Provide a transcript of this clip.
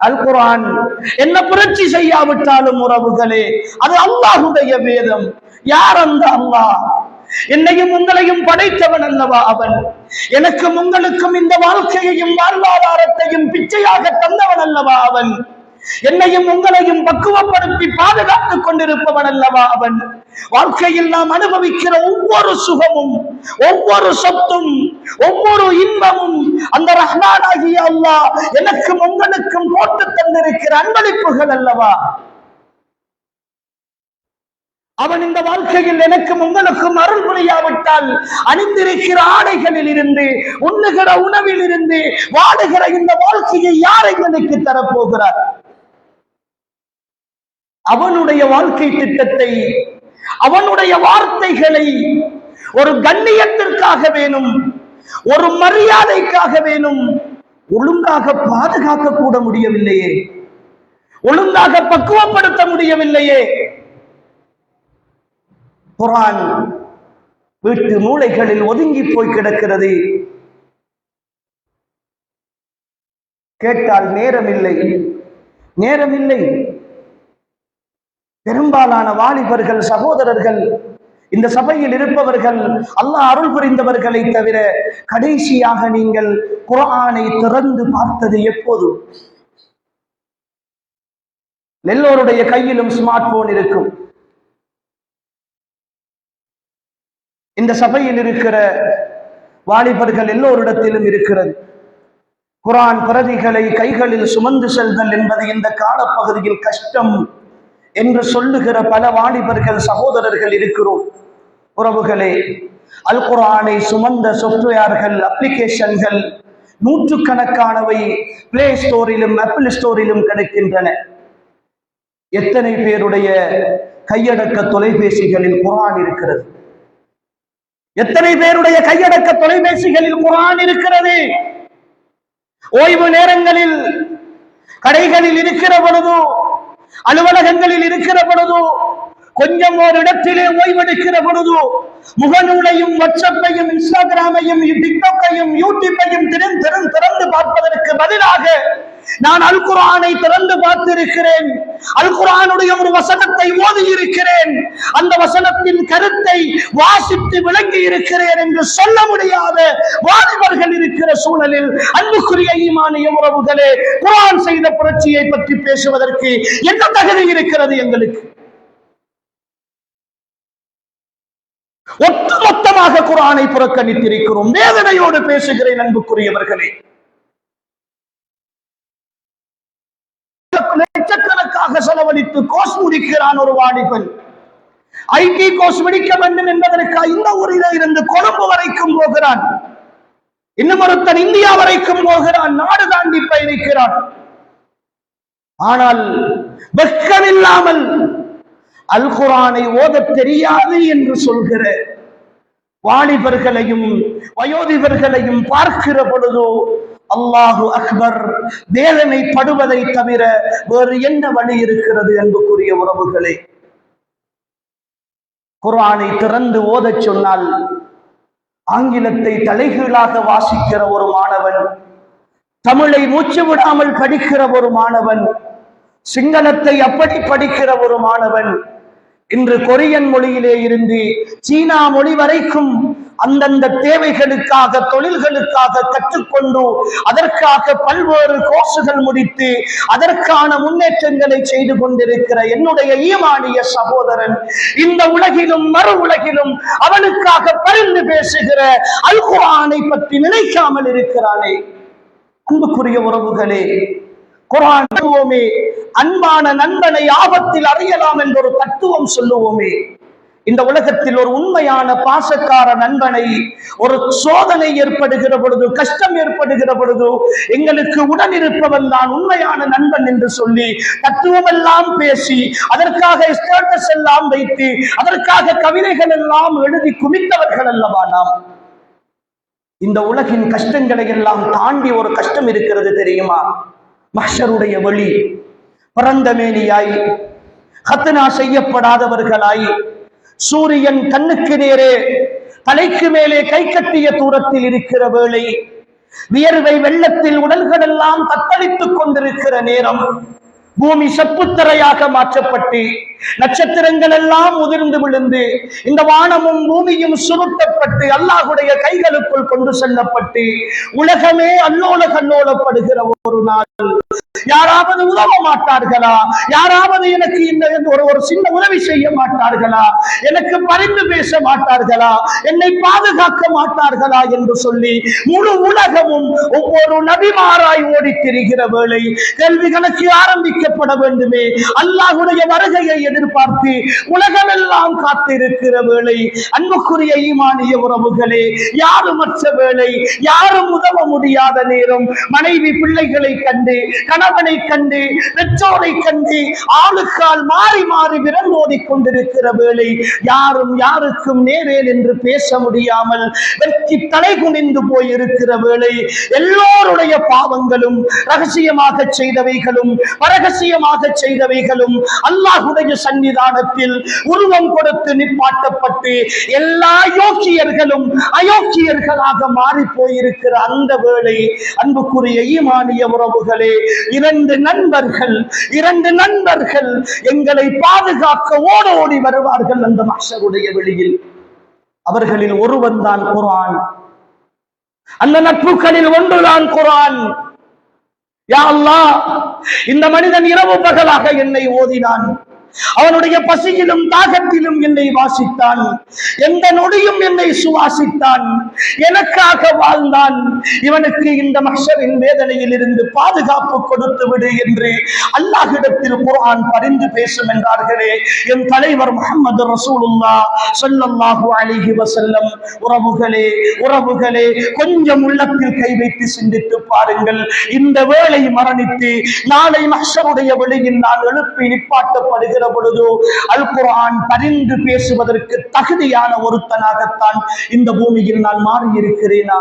அல் குரான் என்ன புரட்சி செய்யாவிட்டாலும் உறவுகளே அது அல்லாஹுடைய வேதம். யார் அந்த அல்லாஹ்? என்னையும் உங்களையும் படைத்தவன் அல்லவா அவன்? எனக்கும் உங்களுக்கும் இந்த வாழ்க்கையையும் வாழ்வாதாரத்தையும் பிச்சையாக தந்தவன் அல்லவா அவன்? என்னையும் உங்களையும் பக்குவப்படுத்தி பாதுகாத்துக் கொண்டிருப்பவன் அல்லவா அவன்? வாழ்க்கையில் நாம் அனுபவிக்கிற ஒவ்வொரு சுகமும் ஒவ்வொரு சொத்தும் ஒவ்வொரு இன்பமும் அந்த அல்லாஹ் எனக்கும் உங்களுக்கும் போட்டு தந்திருக்கிற அன்பளிப்புகள் அல்லவா? அவன் இந்த வாழ்க்கையில் எனக்கும் உங்களுக்கும் அருள் புரியாவிட்டால் அணிந்திருக்கிற ஆடைகளில் இருந்து உண்ணுகிற உணவில் இருந்து வாடுகிற இந்த வாழ்க்கையை யார் எங்களுக்கு தரப்போகிறார்? அவனுடைய வாழ்க்கை திட்டத்தை அவனுடைய வார்த்தைகளை ஒரு கண்ணியத்திற்காக வேணும் ஒரு மரியாதைக்காக வேணும் ஒழுங்காக பாதுகாக்க கூட முடியவில்லையே. ஒழுங்காக பக்குவப்படுத்த முடியவில்லையே. குரான் வீட்டு மூளைகளில் ஒதுங்கி போய் கிடக்கிறது. கேட்டால் நேரமில்லை. நேரமில்லை. பெரும்பாலான வாலிபர்கள் சகோதரர்கள் இந்த சபையில் இருப்பவர்கள் அல்லாஹ் அருள் புரிந்தவர்களை தவிர கடைசியாக நீங்கள் குரானை திறந்து பார்த்தது எப்போது? எல்லோருடைய கையிலும் ஸ்மார்ட் போன் இருக்கும். இந்த சபையில் இருக்கிற வாலிபர்கள் எல்லோரிடத்திலும் இருக்கிறது. குரான் பிரதிகளை கைகளில் சுமந்து செல்தல் என்பது இந்த காலப்பகுதியில் கஷ்டம் என்று சொல்லுகிற பல வாலிபர்கள் சகோதரர்கள் இருக்கிறோம். உறவுகளே அல் குரானை சுமந்த சாஃப்ட்வேர்கள் அப்ளிகேஷன்கள் நூற்றுக்கணக்கானவை பிளே ஸ்டோரிலும் ஆப்பிள் ஸ்டோரிலும் கிடைக்கின்றன. எத்தனை பேருடைய கையடக்க தொலைபேசிகளில் குரான் இருக்கிறது? எத்தனை பேருடைய கையடக்க தொலைபேசிகளில் குரான் இருக்கிறது? ஓய்வு நேரங்களில் கடைகளில் இருக்கிற பொழுதோ அலுவலகங்களில் இருக்கிற பொழுதோ கொஞ்சம் ஒரு இடத்திலே ஓய்வெடுக்கிற பொழுதோ முகநூலையும் வாட்ஸ்அப்பையும் இன்ஸ்டாகிராமையும் டிக்டாக்கையும் யூடியூப்பையும் திறன் திறன் திறந்து பார்ப்பதற்கு பதிலாக நான் அல்குரானை திறந்து பார்த்திருக்கிறேன். அல்குரானுடைய ஒரு வசனத்தை ஓதி இருக்கிறேன் அந்த வசனத்தின் கருத்தை வாசித்து விளங்கி இருக்கிறேன் என்று சொல்ல முடியாத வாலிபர்கள் இருக்கிற சூழலில் அன்புக்குரிய ஈமானிய உறவுகளே குரான் செய்த புரட்சியை பற்றி பேசுவதற்கு என்ன தகுதி இருக்கிறது எங்களுக்கு? குரானை புறக்கணித்திருக்கிறோம். வேதனையோடு பேசுகிறேன் அன்புக்குரியவர்களே. லட்சக்கணக்காக செலவழித்து கோர்ஸ் முடிக்கிறான் ஒரு வாலிபன். ஐடி கோர்ஸ் முடிக்க வேண்டும் என்பதற்காக இந்த ஊரில் இருந்து கொழும்பு வரைக்கும் போகிறான். இன்னும் ஒருத்தன் இந்தியா வரைக்கும் போகிறான். நாடு தாண்டி பயணிக்கிறான். ஆனால் வெட்கமில்லாமல் அல் குரானை ஓத தெரியாது என்று சொல்கிற வாலிபர்களையும் வயோதிபர்களையும் பார்க்கிற பொழுதோ அல்லாஹு அக்பர் வேதனைப்படுவதை தவிர வேறு என்ன வழி இருக்கிறது? அன்புக்குரிய உறவுகளே. குரானை திறந்து ஓதச் சொன்னால் ஆங்கிலத்தை தலைகீழாக வாசிக்கிற ஒரு மாணவன் தமிழை மூச்சு விடாமல் படிக்கிற ஒரு மாணவன் சிங்களத்தை அப்படி படிக்கிற ஒரு மாணவன் இன்று கொரியன் மொழியிலே இருந்து சீனா மொழி வரைக்கும் அந்தந்த தேவைகளுக்காக தொழில்களுக்காக கற்றுக்கொண்டு அதற்காக பல்வேறு கோர்ஸுகள் முடித்து அதற்கான முன்னேற்றங்களை செய்து கொண்டிருக்கிற என்னுடைய ஈமானிய சகோதரன் இந்த உலகிலும் மறு உலகிலும் அவனுக்காக பரிந்து பேசுகிற அல் பற்றி நினைக்காமல் இருக்கிறானே. அன்புக்குரிய உறவுகளே குரான் சொல்லுவோமே அன்பான நண்பனை ஆபத்தில் அறியலாம் என்ற ஒரு தத்துவம் சொல்லுவோமே. இந்த உலகத்தில் ஒரு உண்மையான பாசக்கார நண்பனை ஒரு சோதனை ஏற்படுகிற பொழுது கஷ்டம் ஏற்படுகிற பொழுது எங்களுக்கு உடன் இருப்பவன் தான் உண்மையான நண்பன் என்று சொல்லி தத்துவமெல்லாம் பேசி அதற்காக ஸ்டேட்டஸ் எல்லாம் வைத்து அதற்காக கவிதைகள் எல்லாம் எழுதி குமித்தவர்கள் அல்லவா நாம்? இந்த உலகின் கஷ்டங்களை எல்லாம் தாண்டி ஒரு கஷ்டம் இருக்கிறது தெரியுமா? மஷருடைய வழி பரந்தமேனியாய் மேனியாய் ஹத்னா செய்யப்படாதவர்களாய் சூரியன் கண்ணுக்கு நேரே தலைக்கு மேலே கை கட்டிய தூரத்தில் இருக்கிற வேளை வியர்வை வெள்ளத்தில் உடல்களெல்லாம் தத்தளித்துக் கொண்டிருக்கிற நேரம் பூமி செப்புத்தரையாக மாற்றப்பட்டு நட்சத்திரங்கள் எல்லாம் உதிர்ந்து விழுந்து இந்த வானமும் பூமியும் சுருட்டப்பட்டு அல்லாஹுடைய கைகளுக்குள் கொண்டு செல்லப்பட்டு உலகமே அல்லோல கல்லோலப்படுகிற ஒரு நாள். யாராவது உதவ மாட்டார்களா? யாராவது எனக்கு இந்த ஒரு ஒரு சின்ன உதவி செய்ய மாட்டார்களா? எனக்கு பரிந்து பேச மாட்டார்களா? என்னை பாதுகாக்க மாட்டார்களா என்று சொல்லி முழு உலகமும் ஒவ்வொரு நபிமாராய் ஓடித் திரிகிற வேளை கேள்விகளுக்கு ஆரம்பிக்கப்பட வேண்டுமே. அல்லாஹுடைய வருகையை எதிர்பார்த்து உலகமெல்லாம் காத்திருக்கிற வேளை அன்புக்குரிய ஈமானிய உறவுகளே யாருமற்ற வேளை யாரும் உதவ முடியாத நேரம் மனைவி பிள்ளைகளை கண்டு கணவன் கணவனை கண்டு பெற்றோரை கண்டு ஆளுக்கால் மாறி மாறி விரல் ஓடிக் கொண்டிருக்கிற வேளை யாரும் யாருக்கும் நேரேல் என்று பேச முடியாமல் வெற்றி தலை குனிந்து போயிருக்கிற வேளை எல்லோருடைய பாவங்களும் ரகசியமாக செய்தவைகளும் பரகசியமாக செய்தவைகளும் அல்லாஹுடைய சன்னிதானத்தில் உருவம் கொடுத்து நிப்பாட்டப்பட்டு எல்லா யோக்கியர்களும் அயோக்கியர்களாக மாறி போயிருக்கிற அந்த வேளை அன்புக்குரிய ஈமானிய உறவுகளே இரண்டு நண்பர்கள் இரண்டு நண்பர்கள் எங்களை பாதுகாக்க ஓட ஓடி வருவார்கள் அந்த மாஷருடைய வெளியில். அவர்களில் ஒருவன் தான் குரான். அந்த நட்புகளில் ஒன்றுதான் குரான். யா அல்லா இந்த மனிதன் இரவு பகலாக என்னை ஓதினான். அவனுடைய பசியிலும் தாகத்திலும் என்னை வாசித்தான். எந்த நொடியும் என்னை சுவாசித்தான். எனக்காக வாழ்ந்தான். இவனுக்கு இந்த மஷரின் வேதனையில் இருந்து பாதுகாப்பு கொடுத்து விடு என்று அல்லாஹிடத்தில் குரான் பரிந்து பேசும் என்றார்களே. என் தலைவர் முகமது ரசூலுல்லா சொல்லல்லாஹு அலைஹி வசல்லம் உறவுகளே உறவுகளே கொஞ்சம் உள்ளத்தில் கை வைத்து சிந்தித்து பாருங்கள். இந்த வேளை மரணித்து நாளை மஷருடைய வெளியில் நான் எழுப்பி நிப்பாட்டப்படுகிற பொழுது அல் குரான் பரிந்து பேசுவதற்கு தகுதியான ஒருத்தனாகத்தான் இந்த பூமியில் நான் மாறி இருக்கிறேனா